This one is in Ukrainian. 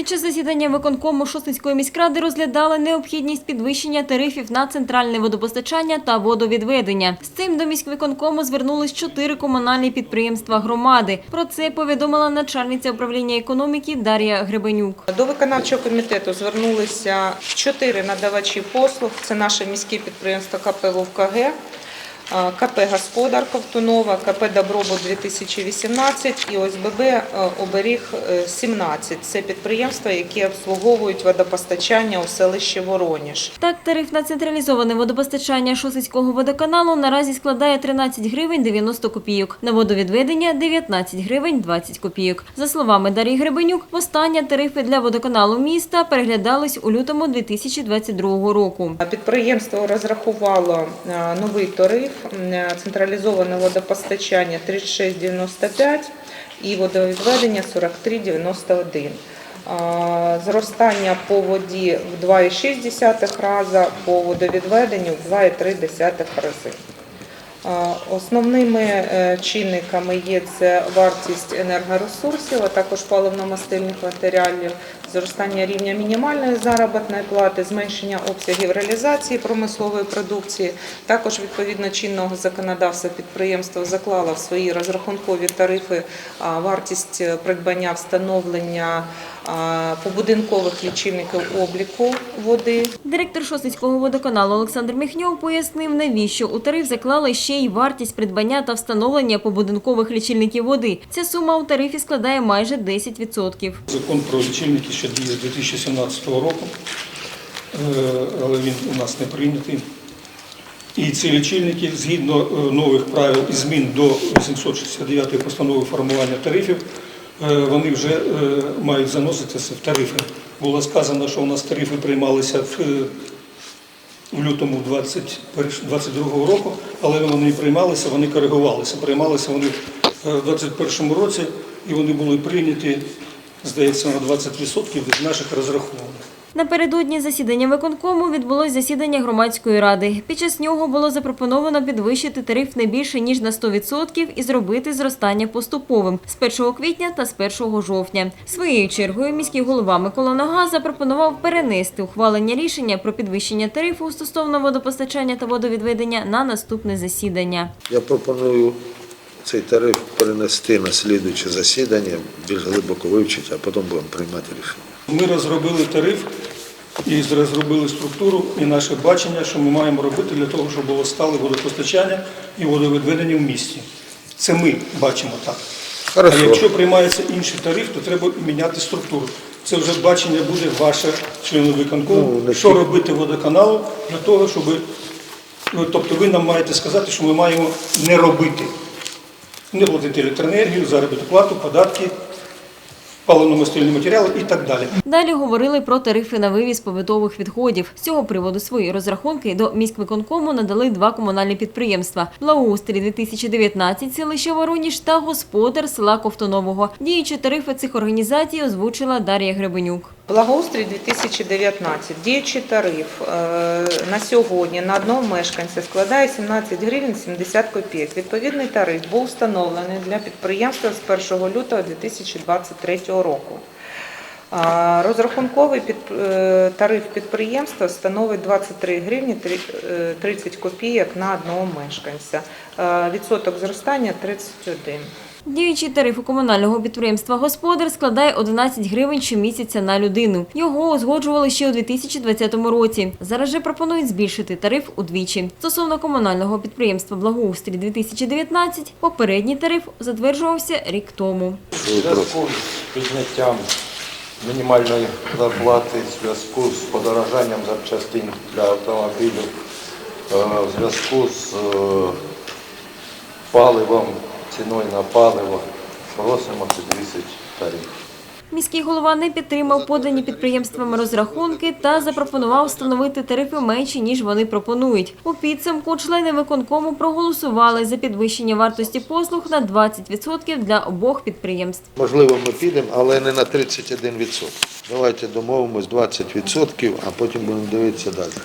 Під час засідання виконкому Шостинської міськради розглядали необхідність підвищення тарифів на центральне водопостачання та водовідведення. З цим до міськвиконкому звернулись чотири комунальні підприємства громади. Про це повідомила начальниця управління економіки Дар'я Гребенюк. До виконавчого комітету звернулися чотири надавачі послуг. Це наше міське підприємство КП «Вовкг», а, КП Господар Ковтунова, КП Добробут 2018 і ОСББ е, Оберіг е, 17. Це підприємства, які обслуговують водопостачання у селищі Вороніж. Так, тариф на централізоване водопостачання Шосицького водоканалу наразі складає 13 гривень 90 копійок. На водовідведення 19 гривень 20 копійок. За словами Дар'ї Гребенюк, востаннє тарифи для водоканалу міста переглядались у лютому 2022 року. Підприємство розрахувало е, новий тариф е, централізоване водопостачання 36,95 і водовідведення 43,91. Зростання по воді в 2,6 рази, по водовідведенню в 2,3 рази. Основними е, чинниками є це вартість енергоресурсів, а також паливно-мастильних матеріалів, зростання рівня мінімальної заробітної плати, зменшення обсягів реалізації промислової продукції. Також відповідно чинного законодавства підприємство заклало в свої розрахункові тарифи а, вартість е, придбання встановлення побудинкових лічильників обліку води. Директор Шосицького водоканалу Олександр Міхньов пояснив, навіщо у тариф заклали ще й вартість придбання та встановлення побудинкових лічильників води. Ця сума у тарифі складає майже 10%. Закон про лічильники ще діє з 2017 року, е, але він у нас не прийнятий. І ці лічильники, згідно е, нових правил і змін до 869 постанови формування тарифів, е, вони вже мають заноситися в тарифи. Було сказано, що у нас тарифи приймалися в лютому 2022 року, але вони не приймалися, вони коригувалися. Приймалися вони в 2021 році і вони були прийняті, здається, на 20% від наших розрахунків. Напередодні засідання виконкому відбулось засідання громадської ради. Під час нього було запропоновано підвищити тариф не більше ніж на 100% і зробити зростання поступовим з 1 квітня та з 1 жовтня. Своєю чергою міський голова Микола Нога запропонував перенести ухвалення рішення про підвищення тарифу стосовно водопостачання та водовідведення на наступне засідання. Я пропоную цей тариф перенести на слідуюче засідання, більш глибоко вивчити, а потім будемо приймати рішення. Ми розробили тариф і розробили структуру і наше бачення, що ми маємо робити для того, щоб було стале водопостачання і водовідведення в місті. Це ми бачимо так. Хорошо. А якщо приймається інший тариф, то треба міняти структуру. Це вже бачення буде ваше члену виконкому, Ну, що робити водоканалу для того, щоб ну, тобто ви нам маєте сказати, що ми маємо не робити. Не платити електроенергію, заробітну плату, податки, паливно-мастильні матеріали і так далі. Далі говорили про тарифи на вивіз побутових відходів. З цього приводу свої розрахунки до міськвиконкому надали два комунальні підприємства – «Благоустрій 2019» селище Вороніж та «Господар» села Ковтонового. Діючі тарифи цих організацій озвучила Дар'я Гребенюк. Благоустрій 2019. Діючий тариф е, на сьогодні на одного мешканця складає 17 гривень 70 копійок. Відповідний тариф був встановлений для підприємства з 1 лютого 2023 року. Розрахунковий е, тариф підприємства становить 23 гривні е, 30 копійок на одного мешканця. Е, Відсоток зростання 31. Діючий тариф у комунального підприємства «Господар» складає 11 гривень щомісяця на людину. Його узгоджували ще у 2020 році. Зараз же пропонують збільшити тариф удвічі. Стосовно комунального підприємства «Благоустрій 2019» попередній тариф затверджувався рік тому. Зв'язку з підняттям мінімальної зарплати, зв'язку з подорожанням запчастин для автомобілів, е, в зв'язку з е, паливом, ціною на паливо, просимо підвісити тариф. Міський голова не підтримав подані підприємствами розрахунки та запропонував встановити тарифи менші, ніж вони пропонують. У підсумку члени виконкому проголосували за підвищення вартості послуг на 20% для обох підприємств. Можливо, ми підемо, але не на 31%. Давайте домовимось 20%, а потім будемо дивитися далі.